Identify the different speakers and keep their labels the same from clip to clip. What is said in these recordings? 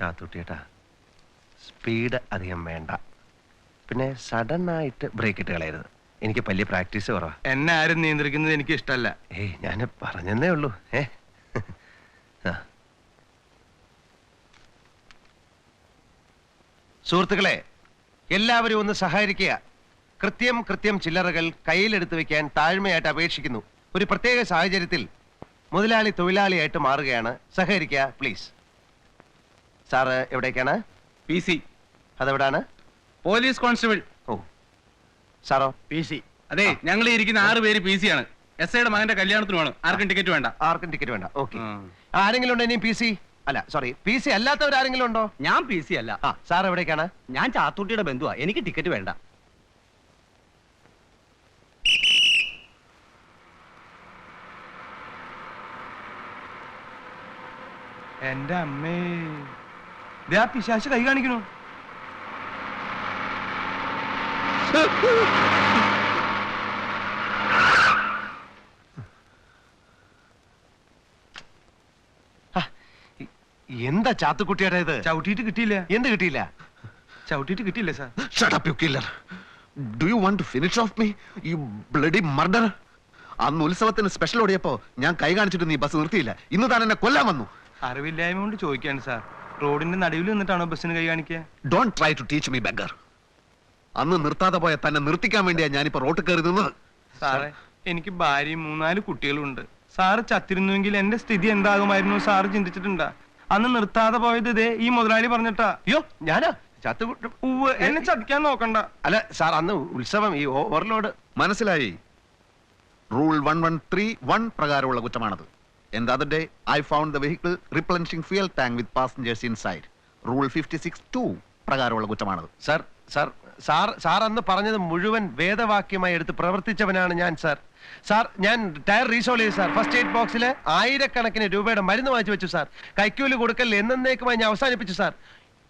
Speaker 1: ചാത്തുട്ടിയേട്ടാ speed അധികം വേണ്ട. പിന്നെ സഡൻ ആയിട്ട് ബ്രേക്ക് ഇട്ട് കളയരുത്. എനിക്ക് വലിയ പ്രാക്ടീസ് കുറവാ.
Speaker 2: എന്നെ ആരും നിയന്ത്രിക്കുന്നത് എനിക്ക് ഇഷ്ടമല്ല
Speaker 1: ഏയ് ഞാൻ പറഞ്ഞെന്നേ ഉള്ളൂ. ഏ? സുഹൃത്തുക്കളെ എല്ലാവരും ഒന്ന് സഹായിക്കുക കൃത്യം കൃത്യം ചില്ലറകൾ കയ്യിലെടുത്ത് വെക്കാൻ താഴ്മയായിട്ട് അപേക്ഷിക്കുന്നു. ഒരു പ്രത്യേക സാഹചര്യത്തിൽ മുതലാളി തൊഴിലാളിയായിട്ട് മാറുകയാണ്. സഹകരിക്കുക പ്ലീസ്. സാറ് എവിടേക്കാണ്?
Speaker 2: P C.
Speaker 1: അതെവിടാണ്?
Speaker 2: Police constable.
Speaker 1: ഓ. സാറോ?
Speaker 2: P C. അതെ ഞങ്ങൾ ഇരിക്കുന്ന ആറ് പേര് പി സി ആണ് എസ് ഐയുടെ മകന്റെ കല്യാണത്തിന് വേണം ആർക്കും ടിക്കറ്റ് വേണ്ട.
Speaker 1: ആർക്കും ടിക്കറ്റ് വേണ്ട. ഓക്കെ. ആരെങ്കിലും ഉണ്ടോ ഇനി പി സി? അല്ല സോറി. പി സി അല്ലാത്തവരാരെങ്കിലും ഉണ്ടോ
Speaker 3: ഞാൻ പി സി അല്ല.
Speaker 1: ആ സാർ എവിടേക്കാണ്?
Speaker 3: ഞാൻ ചാത്തൂട്ടിയുടെ ബന്ധുവാ. എനിക്ക് ടിക്കറ്റ് വേണ്ട.
Speaker 2: എന്റെ അമ്മേ. ദേ പിശാശ് കൈ കാണിക്കണു?
Speaker 1: എന്താ ചാത്തുക്കുട്ടിയുടെ ഇത്?
Speaker 2: ചവിട്ടിയിട്ട് കിട്ടിയില്ല.
Speaker 1: എന്ത് കിട്ടിയില്ല?
Speaker 2: ചവിട്ടിയിട്ട് കിട്ടിയില്ല sir.
Speaker 4: Shut up you killer do you want to finish off me you bloody murder അന്ന് ഉത്സവത്തിന് സ്പെഷ്യൽ ഓടിയപ്പോ ഞാൻ കൈ കാണിച്ചിട്ട് നീ ബസ് നിർത്തിയില്ല. ഇന്ന് താൻ എന്നെ കൊല്ലാൻ വന്നു.
Speaker 2: അറിവില്ലായ്മ കൊണ്ട് ചോദിക്കാണ് സാർ. റോഡിന്റെ നടുവിൽ നിന്നിട്ടാണോ ബസ്സിന് കൈ കാണിക്കുക?
Speaker 4: Don't try to teach me beggar അന്ന് നിർത്താതെ പോയ തന്നെ നിർത്തിക്കാൻ വേണ്ടിയാ ഞാനിപ്പോ റോട്ടിൽ കയറി നിന്നത്.
Speaker 2: സാറേ എനിക്ക് ഭാര്യയും മൂന്നാൽ കുട്ടികളും ഉണ്ട് സാറ് ചത്തിരുന്നുവെങ്കിൽ എന്റെ സ്ഥിതി എന്താകുമായിരുന്നു സാറ് ചിന്തിച്ചിട്ടുണ്ടാ? അന്ന് നിർത്താതെ പോയത് ഇതേ ഈ മുതലാളി പറഞ്ഞിട്ടാ.
Speaker 1: അയ്യോ ഞാനാ?
Speaker 2: ഉവ്വ് എന്നെ ചതിക്കാൻ നോക്കണ്ട.
Speaker 1: അല്ല സാർ അന്ന് ഉത്സവം ഈ ഓവർലോഡ്.
Speaker 4: മനസ്സിലായി. Rule one one three one പ്രകാരമുള്ള കുറ്റമാണത്. എന്താ day I found the vehicle replenishing fuel tank with passengers inside rule fifty six two പ്രകാരമുള്ള കുറ്റമാണത്.
Speaker 1: സാർ സാർ സാർ സാർ അന്ന് പറഞ്ഞത് മുഴുവൻ വേദവാക്യമായി എടുത്ത് പ്രവർത്തിച്ചവനാണ് ഞാൻ സാർ സാർ ഞാൻ ടയർ റീസോൾ ചെയ്തു സാർ ഫസ്റ്റ് എയ്ഡ് ബോക്സിൽ ആയിരക്കണക്കിന് രൂപയുടെ മരുന്ന് വാങ്ങിച്ചു വെച്ചു സാർ കൈക്കൂലി കൊടുക്കൽ എന്നേക്കുമായി ഞാൻ അവസാനിപ്പിച്ചു സാർ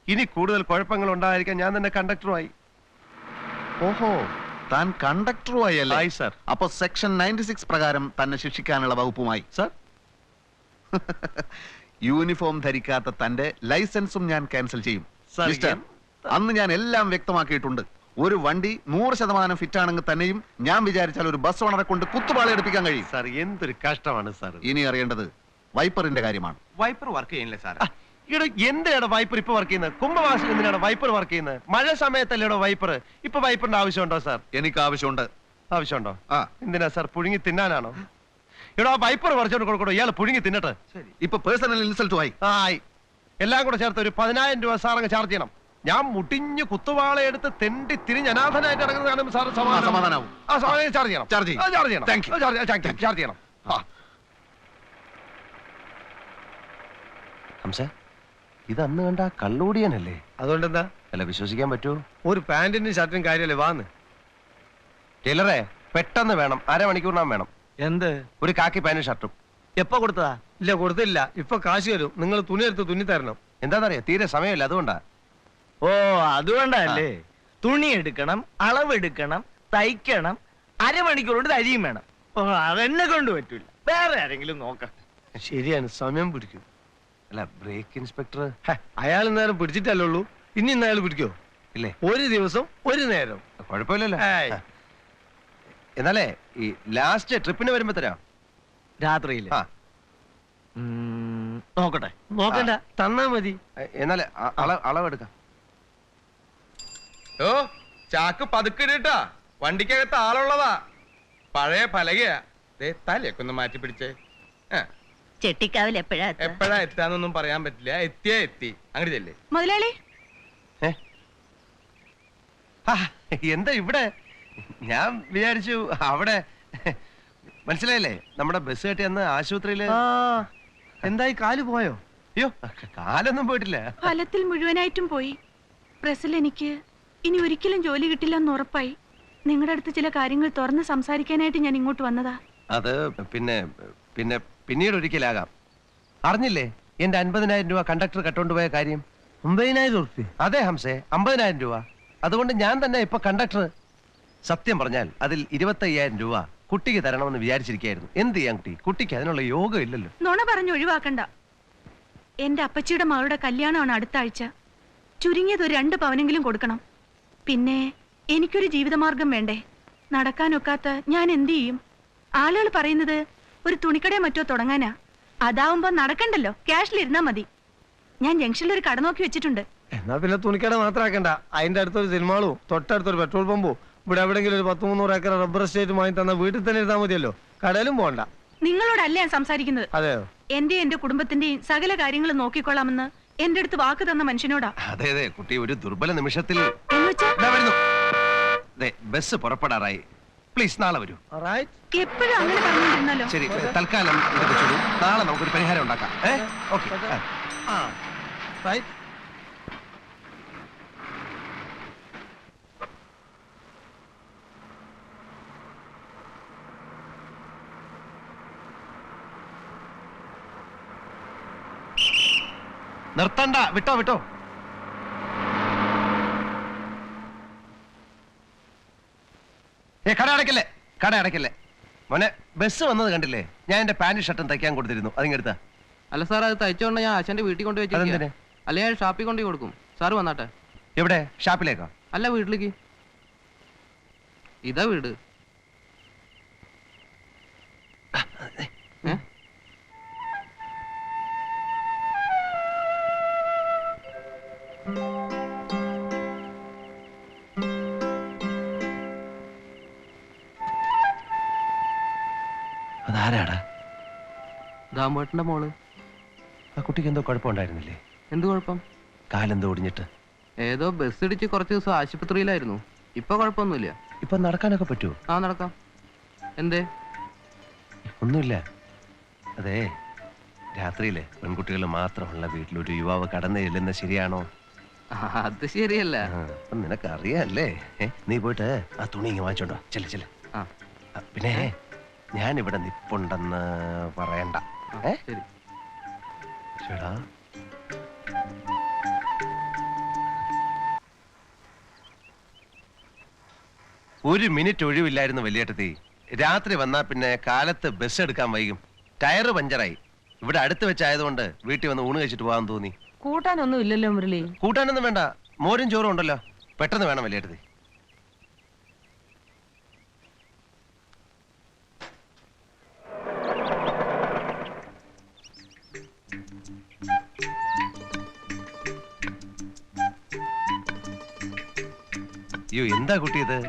Speaker 1: ഇനി കൂടുതൽ കുഴപ്പങ്ങൾ ഉണ്ടായിരിക്കാൻ ഞാൻ തന്നെ കണ്ടക്ടറുമായി
Speaker 4: ഓഹോ താൻ കണ്ടക്ടറുമായി അല്ലേ
Speaker 1: സാർ
Speaker 4: അപ്പോൾ സെക്ഷൻ നയന്റി സിക്സ് പ്രകാരം തന്നെ ശിക്ഷിക്കാനുള്ള വകുപ്പുമായി.
Speaker 1: സാർ
Speaker 4: യൂണിഫോം ധരിക്കാത്ത തന്റെ ലൈസൻസും ഞാൻ ക്യാൻസൽ ചെയ്യും. മിസ്റ്റർ, അന്ന് ഞാൻ എല്ലാം വ്യക്തമാക്കിയിട്ടുണ്ട്. ഒരു വണ്ടി നൂറ് ശതമാനം ഫിറ്റ് ആണെങ്കിൽ തന്നെയും ഞാൻ വിചാരിച്ചാൽ ഒരു ബസ് ഓണറെ കൊണ്ട് കുത്തുപാളി എടുപ്പിക്കാൻ കഴിയും.
Speaker 1: സാർ എന്തൊരു കഷ്ടമാണ് സാർ
Speaker 4: ഇനി അറിയേണ്ടത് വൈപ്പറിന്റെ കാര്യമാണ്.
Speaker 2: വൈപ്പർ വർക്ക് ചെയ്യുന്നില്ല സാർ
Speaker 1: ഇവിടെ എന്തിനാണ് വൈപ്പർ ഇപ്പൊ വർക്ക് ചെയ്യുന്നത്? കുംഭവാസം എന്തിനാണ് വൈപ്പർ വർക്ക് ചെയ്യുന്നത്? മഴ സമയത്തല്ലേ വൈപ്പർ? ഇപ്പൊ വൈപ്പറിന്റെ ആവശ്യമുണ്ടോ സാർ?
Speaker 4: എനിക്ക് ആവശ്യമുണ്ട്.
Speaker 1: ആവശ്യമുണ്ടോ?
Speaker 4: ആ.
Speaker 1: എന്തിനാ സാർ പുഴുങ്ങി തിന്നാനാണോ? ഇവിടെ വൈപ്പർ പറിച്ചോണ്ട് കൊടുക്കണോ? ഇയാൾ പുഴുങ്ങി തിന്നട്ടെ.
Speaker 4: ഇപ്പൊ പേഴ്സണൽ ഇൻസൾട്ട് ആയി.
Speaker 1: ആയി. എല്ലാം കൂടെ ചേർത്ത് ഒരു പതിനായിരം രൂപ സാർ അങ്ങ് ചാർജ് ചെയ്യണം. ഞാൻ മുട്ടിഞ്ഞ് കുത്തുവാള എടുത്ത് തെണ്ടി തിരിഞ്ഞ് അനാഥനായിട്ട് ഇറങ്ങുന്നത് കാണുമ്പോൾ സാർ സമാധാനം. ചാർജ് ചെയ്യണം.
Speaker 4: ചാർജ് ചെയ്യും.
Speaker 1: ചാർജ് ചെയ്യണം.
Speaker 4: Thank you.
Speaker 1: ചാർജ് ചെയ്യണം. ആ. ഹംസ ഇത് അന്ന് കണ്ട കള്ളൂടിയനല്ലേ?
Speaker 5: അതുകൊണ്ടെന്താ?
Speaker 1: അല്ല വിശ്വസിക്കാൻ പറ്റുമോ?
Speaker 5: ഒരു പാന്റിനും ഷർട്ടിനും കാര്യമല്ലേ വാന്ന്?
Speaker 1: ടൈലറെ പെട്ടെന്ന് വേണം. അരമണിക്കൂറിനാൻ വേണം.
Speaker 5: എന്ത്?
Speaker 1: ഒരു കാക്കി പാന്റും ഷർട്ടും.
Speaker 3: എപ്പോ കൊടുത്തതാ?
Speaker 5: ഇല്ല കൊടുത്തില്ല. ഇപ്പൊ കാശ് വരും നിങ്ങൾ തുണി എടുത്ത് തുന്നി തരണം.
Speaker 1: എന്താണെന്നറിയോ തീരെ സമയമില്ല അതുകൊണ്ടാ.
Speaker 3: ഓ അതുകൊണ്ടല്ലേ? തുണി എടുക്കണം അളവെടുക്കണം തയ്ക്കണം അരമണിക്കൂർ കൊണ്ട് തരിയും വേണം. ഓ അതെന്നെ കൊണ്ട് പറ്റൂല. വേറെ ആരെങ്കിലും നോക്കാം.
Speaker 5: ശരിയാണ് സമയം പിടിക്കും.
Speaker 1: അല്ല ബ്രേക്ക് ഇൻസ്പെക്ടർ.
Speaker 5: ഹെ, അയാൾ നേരം പിടിച്ചിട്ടല്ലേ ഉള്ളൂ? ഇനി ഇന്ന് അയാൾ പിടിക്കോ?
Speaker 1: ഇല്ലേ.
Speaker 5: ഒരു ദിവസം ഒരു നേരം.
Speaker 1: കുഴപ്പമില്ലല്ലോ. എന്നാലേ ഈ ലാസ്റ്റ് ട്രിപ്പിന് വരുമ്പോ തരാം.
Speaker 3: രാത്രിയിൽ.
Speaker 1: ആ.
Speaker 3: നോക്കട്ടെ.
Speaker 5: നോക്കണ്ട. തന്നാ മതി.
Speaker 1: എന്നാലേ അളവെടുക്കാം.
Speaker 2: ഓ ചാക്ക് പതുക്കിട്ടാ വണ്ടിക്കകത്ത് ആളുള്ളതാ. പഴയ പലകയാ. ദേ തലയൊക്കെ ഒന്ന് മാറ്റി പിടിച്ചേ.
Speaker 6: ചെട്ടിക്കാവിൽ എപ്പോഴാ
Speaker 2: എപ്പോഴാ എത്താന്നൊന്നും പറയാൻ പറ്റില്ല. എത്തിയാ എത്തി. അങ്ങനെ ചെല്ലേ.
Speaker 6: മുതലാളി?
Speaker 1: എന്താ ഇവിടെ? ഞാൻ വിചാരിച്ചു അവിടെ മനസ്സിലായില്ലേ? നമ്മുടെ ബസ് കെട്ടി അന്ന് ആശുപത്രിയിൽ
Speaker 5: എന്തായി കാൽ പോയോ?
Speaker 1: അയ്യോ കാലൊന്നും പോയിട്ടില്ല.
Speaker 6: ഫലത്തിൽ മുഴുവനായിട്ടും പോയി. പ്രസിൽ എനിക്ക് ഇനി ഒരിക്കലും ജോലി കിട്ടില്ലെന്ന് ഉറപ്പായി. നിങ്ങളുടെ അടുത്ത് ചില കാര്യങ്ങൾ തുറന്ന് സംസാരിക്കാനായിട്ട് ഞാൻ ഇങ്ങോട്ട് വന്നതാ.
Speaker 1: അത് പിന്നെ പിന്നെ പിന്നീട് ഒരിക്കലാകാം. അറിഞ്ഞില്ലേ എന്റെ അൻപതിനായിരം രൂപ കണ്ടക്ടർ കട്ടോണ്ടുപോയ കാര്യം? അതെ ഹംസേ അമ്പതിനായിരം രൂപ. അതുകൊണ്ട് ഞാൻ തന്നെ ഇപ്പൊ കണ്ടക്ടർ സത്യം പറഞ്ഞാൽ അതിൽ ഇരുപത്തയ്യായിരം രൂപ കുട്ടിക്ക് തരണമെന്ന് വിചാരിച്ചിരിക്കായിരുന്നു എന്ത് ചെയ്യാൻ കുട്ടി? കുട്ടിക്ക് അതിനുള്ള യോഗം ഇല്ലല്ലോ.
Speaker 6: നുണ പറഞ്ഞ് ഒഴിവാക്കണ്ട. എന്റെ അപ്പച്ചിയുടെ മകളുടെ കല്യാണമാണ് അടുത്ത ആഴ്ച. ചുരുങ്ങിയത് ഒരു രണ്ട് പവനെങ്കിലും കൊടുക്കണം. പിന്നെ എനിക്കൊരു ജീവിതമാർഗം വേണ്ടേ? നടക്കാനൊക്കാത്ത ഞാൻ എന്ത് ചെയ്യും? ആളുകൾ പറയുന്നത് ഒരു തുണിക്കടയോ മറ്റോ തുടങ്ങാനാ. അതാവുമ്പോ നടക്കണ്ടല്ലോ. ക്യാഷിലിരുന്നാ മതി. ഞാൻ ജംഗ്ഷനിൽ ഒരു കട നോക്കി വെച്ചിട്ടുണ്ട്.
Speaker 5: എന്നാ പിന്നെ തുണിക്കട മാത്രമാക്കണ്ട അതിന്റെ അടുത്തൊരു സിനിമാളും തൊട്ടടുത്തൊരു പെട്രോൾ പമ്പും ഇവിടെ എവിടെങ്കിലും ഒരു പത്ത് മുന്നൂറ് ഏക്കർ റബ്ബർ എസ്റ്റേറ്റ് വാങ്ങി തന്ന വീട്ടിൽ തന്നെ ഇരുന്നാൽ മതിയല്ലോ. കടയിലും പോകണ്ട
Speaker 6: നിങ്ങളോടല്ല ഞാൻ സംസാരിക്കുന്നത്?
Speaker 5: അതെയോ?
Speaker 6: എന്റെ എന്റെ കുടുംബത്തിന്റെയും സകല കാര്യങ്ങളും നോക്കിക്കൊള്ളാമെന്ന് എന്റെ അടുത്ത് വാക്ക് തന്ന മനുഷ്യനോടാ.
Speaker 1: അതെ അതെ കുട്ടി ഒരു ദുർബല നിമിഷത്തിൽ ദാ വരുന്നു. ദേ, ബസ് പുറപ്പെടാറായി. പ്ലീസ് നാളെ വരൂ.
Speaker 6: എപ്പോഴും അങ്ങനെ പറഞ്ഞിരുന്നല്ലോ
Speaker 1: ശരി തൽക്കാലം ഇത് വെച്ചോളൂ. നാളെ നമുക്കൊരു പരിഹാരം ഉണ്ടാക്കാം. ഏ? ഓക്കെ
Speaker 5: ആ.
Speaker 1: നിർത്തണ്ട. വിട്ടോ വിട്ടോ. ഏ കട അടയ്ക്കല്ലേ? കട അടയ്ക്കല്ലേ. മോനെ ബസ് വന്നത് കണ്ടില്ലേ? ഞാൻ എന്റെ പാന്റ് ഷർട്ടും തയ്ക്കാൻ കൊടുത്തിരുന്നു. അതിങ്ങെടുത്ത.
Speaker 7: അല്ല സാർ അത് തയ്ച്ചോണ്ട് ഞാൻ ആശാന്റെ വീട്ടിൽ കൊണ്ട്
Speaker 1: അതെന്തിന്?
Speaker 7: വെച്ചിരിക്കുക അല്ലെ ഞാൻ ഷാപ്പിൽ കൊണ്ടു കൊടുക്കും. സാർ വന്നാട്ടെ.
Speaker 1: എവിടെ? ഷാപ്പിലേക്കോ?
Speaker 7: അല്ല വീട്ടിലേക്ക്. ഇതാ വീട്.
Speaker 1: അതാരാടാ?
Speaker 7: ദാമ്പേട്ടന്റെ മോൾ.
Speaker 1: ആ കുട്ടിക്ക് എന്തോ കുഴപ്പമുണ്ടായിരുന്നില്ലേ?
Speaker 7: എന്ത് കുഴപ്പം?
Speaker 1: കാലെന്തോ ഒടിഞ്ഞിട്ട്.
Speaker 7: ഏതോ ബസ് ഇടിച്ച് കുറച്ച് ദിവസം ആശുപത്രിയിലായിരുന്നു. ഇപ്പൊ കുഴപ്പമൊന്നുമില്ല.
Speaker 1: ഇപ്പൊ നടക്കാനൊക്കെ പറ്റുമോ
Speaker 7: ആ നടക്കാം. എന്തേ?
Speaker 1: ഒന്നുമില്ല. അതെ രാത്രിയിലെ പെൺകുട്ടികൾ മാത്രമുള്ള വീട്ടിലൊരു യുവാവ് കടന്നു ചെല്ലുന്ന ശരിയാണോ?
Speaker 7: അത് ശരിയല്ല.
Speaker 1: ആ, നിനക്ക് അറിയാല്ലേ നീ പോയിട്ട് ആ തുണി ഇങ്ങനെ വാങ്ങിച്ചോണ്ടോ ചെല്ല ചെല്ല. പിന്നെ? ഞാൻ ഇവിടെ നിപ്പുണ്ടെന്ന് പറയണ്ട.
Speaker 7: ആ,
Speaker 1: ഏ?
Speaker 7: ശരി.
Speaker 1: ചേടാ ഒരു മിനിറ്റ് ഒഴിവില്ലായിരുന്നു വലിയേട്ടത്തി. രാത്രി വന്നാ പിന്നെ കാലത്ത് ബസ് എടുക്കാൻ വൈകും. ടയർ പഞ്ചറായി. ഇവിടെ അടുത്ത് വെച്ചായതുകൊണ്ട് വീട്ടിൽ വന്ന് ഊണ് കഴിച്ചിട്ട് പോകാൻ തോന്നി.
Speaker 8: കൂട്ടാനൊന്നും ഇല്ലല്ലോ മുരളി.
Speaker 1: കൂട്ടാനൊന്നും വേണ്ട. മോരും ചോറും ഉണ്ടല്ലോ. പെട്ടെന്ന് വേണം വലിയേട്ടത്തി. അയ്യോ എന്താ കുട്ടി ഇത്?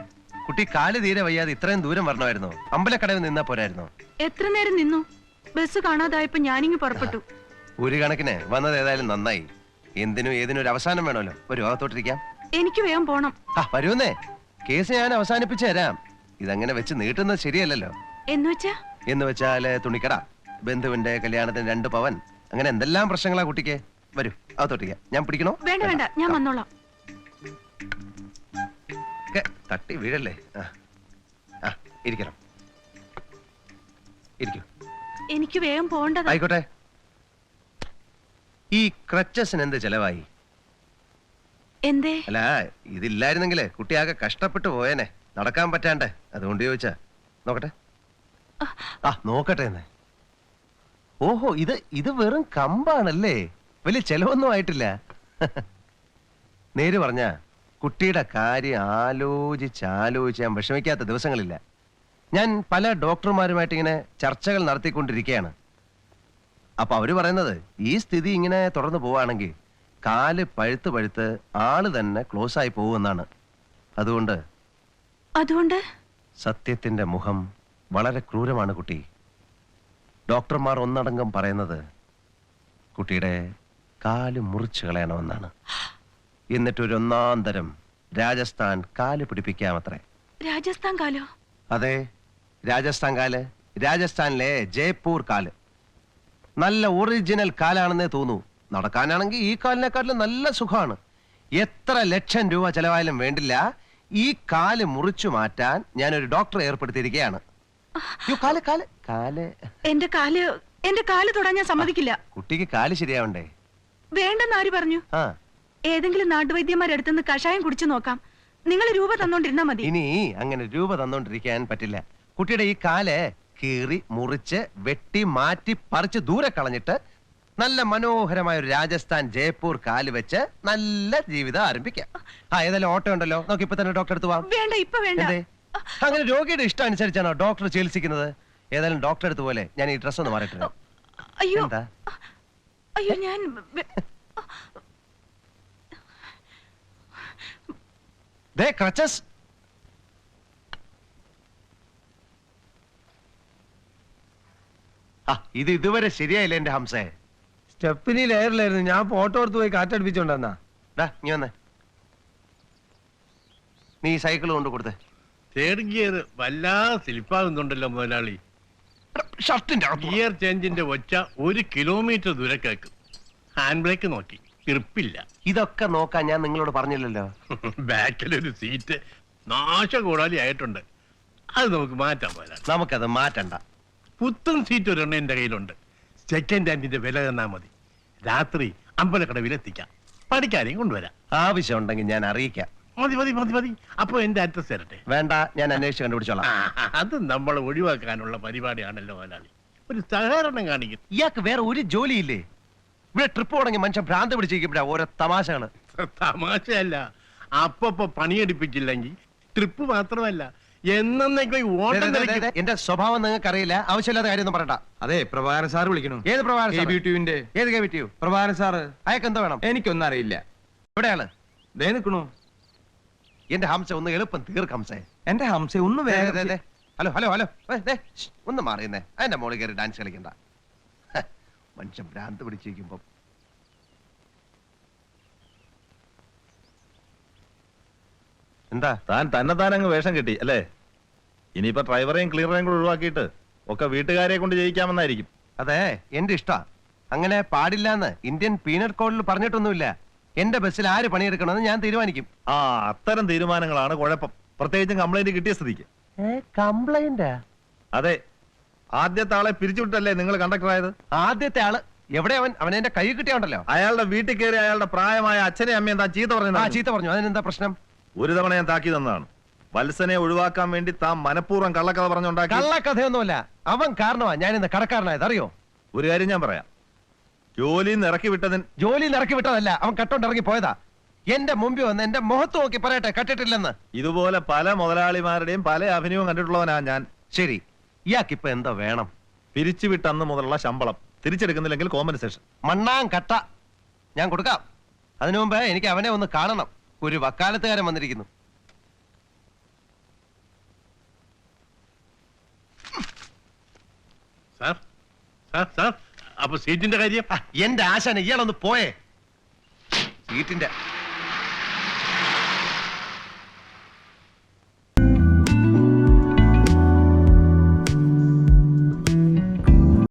Speaker 1: കുട്ടി കാൽ തീരെ വയ്യാതെ ഇത്രയും ദൂരം വരണമായിരുന്നു? അമ്പലക്കടവിൽ നിന്നാ പോരായിരുന്നു?
Speaker 6: എത്ര നേരം നിന്നു? ബസ് കാണാതായപ്പോ ഞാനിങ്ങ് പുറപ്പെട്ടു.
Speaker 1: ഒരു കണക്കിന് വന്നത് ഏതായാലും നന്നായി. എന്തിനും ഏതിനും ഒരു അവസാനം വേണമല്ലോ. ഒരു രോഗത്തോട്ടിരിക്കാം
Speaker 6: എനിക്ക് വേഗം പോണം.
Speaker 1: ആ വരുന്നേ കേസ് ഞാൻ അവസാനിപ്പിച്ചു തരാം. ഇതങ്ങനെ വെച്ച് നീട്ടുന്നത് ശരിയല്ലല്ലോ.
Speaker 6: എന്ന് വെച്ചാ?
Speaker 1: എന്ന് വെച്ചാൽ തുണിക്കട ബന്ധുവിന്റെ കല്യാണത്തിന് രണ്ട് പവൻ. അങ്ങനെ എന്തെല്ലാം പ്രശ്നങ്ങളാ കുട്ടിക്ക്? വരൂ അകത്തോട്ടിരിക്കാം. ഞാൻ പിടിക്കണോ?
Speaker 6: വേണ്ട വേണ്ട. ഞാൻ വന്നോളാം.
Speaker 1: തട്ടി വീഴല്ലേ? ആ. ആ ഇരിക്കണം. ഇരിക്കൂ.
Speaker 6: എനിക്ക് വേഗം പോണ്ടതാ
Speaker 1: ആയിക്കോട്ടെ. ഈ ക്രച്ചസിന് എന്ത് ചെലവായി?
Speaker 6: എന്തേ?
Speaker 1: അല്ല ഇതില്ലായിരുന്നെങ്കിലേ കുട്ടിയാകെ കഷ്ടപ്പെട്ടു പോയേനെ. നടക്കാൻ പറ്റാണ്ട്. അതുകൊണ്ട് ചോദിച്ചാ. നോക്കട്ടെ. ആ നോക്കട്ടെ എന്ന്. ഓഹോ ഇത് ഇത് വെറും കമ്പാണല്ലേ? വലിയ ചെലവൊന്നും ആയിട്ടില്ല. നേര് പറഞ്ഞ കുട്ടിയുടെ കാര്യം ആലോചിച്ച് ആലോചിച്ച് ഞാൻ വിഷമിക്കാത്ത ദിവസങ്ങളില്ല. ഞാൻ പല ഡോക്ടർമാരുമായിട്ട് ഇങ്ങനെ ചർച്ചകൾ നടത്തിക്കൊണ്ടിരിക്കുകയാണ് അപ്പൊ അവർ പറയുന്നത് ഈ സ്ഥിതി ഇങ്ങനെ തുടർന്നു പോവുകയാണെങ്കിൽ കാൽ പഴുത്ത് പഴുത്ത് ആൾ തന്നെ ക്ലോസ് ആയി പോകുമെന്നാണ്. അതുകൊണ്ട്
Speaker 6: അതുകൊണ്ട്?
Speaker 1: സത്യത്തിന്റെ മുഖം വളരെ ക്രൂരമാണ് കുട്ടി. ഡോക്ടർമാർ ഒന്നടങ്കം പറയുന്നത് കുട്ടിയുടെ കാൽ മുറിച്ചു കളയണമെന്നാണ്. എന്നിട്ടൊരു ഒരു ഒന്നാന്തരം രാജസ്ഥാൻ കാൽ പിടിപ്പിക്കാമത്രേ.
Speaker 6: രാജസ്ഥാൻ കാലോ?
Speaker 1: അതെ രാജസ്ഥാൻ കാൽ. രാജസ്ഥാനിലെ ജയ്പൂർ കാൽ. നല്ല ഒറിജിനൽ കാലാണെന്നേ തോന്നൂ. നടക്കാനാണെങ്കിൽ ഈ കാലിനെക്കാട്ടിലും നല്ല സുഖമാണ് എത്ര ലക്ഷം രൂപ ചെലവായാലും വേണ്ടില്ല. ഈ കാൽ മുറിച്ചു മാറ്റാൻ ഞാനൊരു ഡോക്ടറെ ഏർപ്പെടുത്തിയിരിക്കുകയാണ് യ്യോ, കാൽ കാൽ കാൽ.
Speaker 6: എന്റെ കാൽ എന്റെ കാൽ തൊടാൻ ഞാൻ സമ്മതിക്കില്ല.
Speaker 1: കുട്ടിക്ക് കാൽ ശരിയാവണ്ടേ?
Speaker 6: വേണ്ടെന്ന് ആര് പറഞ്ഞു?
Speaker 1: ആ
Speaker 6: ഏതെങ്കിലും നാട്ടുവൈദ്യന്മാരടുത്തുനിന്ന് കഷായം കുടിച്ചു നോക്കാം. നിങ്ങൾ രൂപ തന്നോണ്ടിരുന്നാ മതി.
Speaker 1: ഇനി അങ്ങനെ രൂപ തന്നോണ്ടിരിക്കാൻ പറ്റില്ല. കുട്ടിയുടെ ഈ കാൽ കീറി മുറിച്ച് വെട്ടി മാറ്റി പറിച്ച് ദൂരെ കളഞ്ഞിട്ട് നല്ല മനോഹരമായ ഒരു രാജസ്ഥാൻ ജയ്പൂർ കാൽ വെച്ച് നല്ല ജീവിതം ആരംഭിക്കാം. ആ ഏതായാലും ഓട്ടോ ഉണ്ടല്ലോ. നോക്കി ഇപ്പൊ തന്നെ ഡോക്ടർ അടുത്ത് പോവാം
Speaker 6: വേണ്ട ഇപ്പൊ വേണ്ട.
Speaker 1: എന്തേ? അങ്ങനെ രോഗിയുടെ ഇഷ്ടം അനുസരിച്ചാണോ ഡോക്ടർ ചികിത്സിക്കുന്നത്? ഏതായാലും ഡോക്ടർ അടുത്ത് പോലെ ഞാൻ ഈ ഡ്രസ്സ് ഒന്ന് മാറിയിട്ടുണ്ട്
Speaker 6: അയ്യോ.
Speaker 1: എന്താ?
Speaker 6: അയ്യോ ഞാൻ വെ-
Speaker 1: ദേ ക്രച്ചസ്. ആ ഇത് ഇതുവരെ ശരിയായില്ല എന്റെ ഹംസേ.
Speaker 5: സ്റ്റെപ്പിനി ലെയറിലായിരുന്നു. ഞാൻ ഫോട്ടോ എടുത്ത് പോയി കാറ്റടിപ്പിച്ചോണ്ടെന്നാ.
Speaker 1: ഡാ വന്നേ. നീ സൈക്കിൾ കൊണ്ട് കൊടുത്തേ.
Speaker 9: തേർഡ് ഗിയർ വല്ലാതെ സ്ലിപ്പാകുന്നുണ്ടല്ലോ മുതലാളി.
Speaker 1: ഷർട്ടിന്റെ
Speaker 9: ഗിയർ ചേഞ്ചിന്റെ ഒച്ച ഒരു കിലോമീറ്റർ ദൂരെ കേൾക്കും ഹാൻഡ് ബ്രേക്ക് നോക്കി. ഇറിപ്പില്ല
Speaker 1: ഇതൊക്കെ നോക്കാൻ ഞാൻ നിങ്ങളോട് പറഞ്ഞില്ലല്ലോ.
Speaker 9: ബാക്കിലൊരു സീറ്റ് നാശകൂടാലി ആയിട്ടുണ്ട്. അത് നമുക്ക് മാറ്റാൻ പോരാ
Speaker 1: നമുക്കത് മാറ്റണ്ട.
Speaker 9: പുത്തൻ സീറ്റ് ഒരെണ്ണം എന്റെ കയ്യിലുണ്ട്. സെക്കൻഡ് ഹാൻഡിന്റെ വില തന്നാ മതി. രാത്രി അമ്പലക്കടവിലെത്തിക്കാം. പഠിക്കാരെയും കൊണ്ടുവരാം.
Speaker 1: ആവശ്യം ഉണ്ടെങ്കിൽ ഞാൻ അറിയിക്കാം.
Speaker 9: മതി മതി മതി മതി. അപ്പൊ എന്റെ അഡ്രസ് തരട്ടെ?
Speaker 1: വേണ്ട ഞാൻ അന്വേഷിച്ച് കണ്ടുപിടിച്ചോളാം.
Speaker 9: ആ, അത് നമ്മൾ ഒഴിവാക്കാനുള്ള പരിപാടിയാണല്ലോ മുതലാളി ഒരു സഹകരണം കാണിക്കും.
Speaker 1: ഇയാൾക്ക് വേറെ ഒരു ജോലിയില്ലേ? ഇവിടെ ട്രിപ്പ് തുടങ്ങി മനുഷ്യൻ ഭ്രാന്ത് പിടിച്ചിരിക്കുമ്പോഴാ ഓരോ തമാശകൾ.
Speaker 9: തമാശയല്ല. അപ്പൊ പണിയെടുപ്പിച്ചില്ലെങ്കിൽ ട്രിപ്പ് മാത്രമല്ല.
Speaker 1: എന്റെ സ്വഭാവം നിങ്ങൾക്ക് അറിയില്ല ആവശ്യമില്ലാത്ത കാര്യമൊന്നും പറയണ്ട.
Speaker 2: അതെ പ്രഭാകരൻ സാർ വിളിക്കണു.
Speaker 1: ഏത് പ്രഭാകരൻ ഏത് കെ
Speaker 2: പ്രഭാകരൻ സാറ്.
Speaker 1: അയാൾക്ക് എന്താ വേണം?
Speaker 2: എനിക്കൊന്നും അറിയില്ല.
Speaker 1: എവിടെയാണ്
Speaker 2: ദേ നിൽക്കണോ.
Speaker 1: എന്റെ ഹംസ ഒന്ന് എളുപ്പം തീർക്ക് ഹംസേ.
Speaker 2: എന്റെ ഹംസ ഒന്ന് വേഗം.
Speaker 1: Hello hello hello. ഒന്ന് മാറിയുന്നേ അതിന്റെ മോളിൽ കയറി ഡാൻസ് കളിക്കണ്ട. മനുഷ്യൻ ഭ്രാന്ത് പിടിച്ചിരിക്കുമ്പോ. എന്താ?
Speaker 10: താൻ തന്നെ താനങ്ങ് വേഷം കിട്ടി അല്ലേ? ഇനിയിപ്പോ ഡ്രൈവറേയും ക്ലീനറേയും കൂടെ ഒഴിവാക്കിയിട്ട് ഒക്കെ വീട്ടുകാരെ കൊണ്ട് ജയിക്കാമെന്നായിരിക്കും
Speaker 1: അതെ എന്റെ ഇഷ്ടാ. അങ്ങനെ പാടില്ലാന്ന് ഇന്ത്യൻ പീനൽ കോഡിൽ പറഞ്ഞിട്ടൊന്നുമില്ല. എന്റെ ബസ്സിൽ ആര് പണിയെടുക്കണമെന്ന് ഞാൻ തീരുമാനിക്കും.
Speaker 10: ആ അത്തരം തീരുമാനങ്ങളാണ് കുഴപ്പം. പ്രത്യേകിച്ചും കംപ്ലൈന്റ് കിട്ടിയ സ്ഥിതിക്ക്.
Speaker 1: കംപ്ലൈന്റ്
Speaker 10: അതെ ആദ്യത്തെ ആളെ പിരിച്ചുവിട്ടല്ലേ നിങ്ങൾ കണ്ടക്ടറായത്?
Speaker 1: ആദ്യത്തെ ആൾ എവിടെ അവൻ? അവൻ എന്റെ കൈ കിട്ടിയാണ്ടല്ലോ.
Speaker 10: അയാളുടെ വീട്ടിൽ കയറി അയാളുടെ പ്രായമായ അച്ഛനെ അമ്മയും താൻ ചീത്ത
Speaker 1: ആ
Speaker 10: പറഞ്ഞു
Speaker 1: ചീത്ത പറഞ്ഞു. അതിനെന്താ പ്രശ്നം?
Speaker 10: ഒരു തവണ ഞാൻ താക്കി തന്നതാണ്. വത്സനെ ഒഴിവാക്കാൻ വേണ്ടി താൻ മനഃപൂർവം കള്ളക്കഥ പറഞ്ഞുണ്ടാക്കി.
Speaker 1: കള്ളക്കഥയൊന്നുമല്ല അവൻ കാരണമാ ഞാൻ ഇന്ന് കടക്കാരനായത്. അറിയോ?
Speaker 10: ഒരു കാര്യം ഞാൻ പറയാം. ജോലിയിൽ നിന്ന് ഇറക്കി വിട്ടതിന്
Speaker 1: ജോലിയിൽ ഇറക്കി വിട്ടതല്ല അവൻ കട്ടോണ്ട് ഇറങ്ങി പോയതാ. എന്റെ മുമ്പിൽ വന്ന് എന്റെ മുഖത്ത് നോക്കി പറയട്ടെ കട്ടിട്ടില്ലെന്ന്.
Speaker 10: ഇതുപോലെ പല മുതലാളിമാരുടെയും പല അഭിനയവും കണ്ടിട്ടുള്ളവനാ ഞാൻ.
Speaker 1: ശരി. ഇയാൾക്കിപ്പൊ എന്താ വേണം?
Speaker 10: പിരിച്ചുവിട്ട അന്ന് മുതലുള്ള ശമ്പളം തിരിച്ചെടുക്കുന്നില്ലെങ്കിൽ കോമ്പൻസേഷൻ
Speaker 1: മണ്ണാം കട്ട. ഞാൻ കൊടുക്കാം. അതിനു മുമ്പ് എനിക്ക് അവനെ ഒന്ന് കാണണം. ഒരു വക്കാലത്തുകാരൻ വന്നിരിക്കുന്നു.
Speaker 9: സാർ സാർ സാർ അപ്പൊ സീറ്റിന്റെ കാര്യം?
Speaker 1: ആ, എന്റെ ആശാന ഇയാളൊന്ന് പോയേ. സീറ്റിന്റെ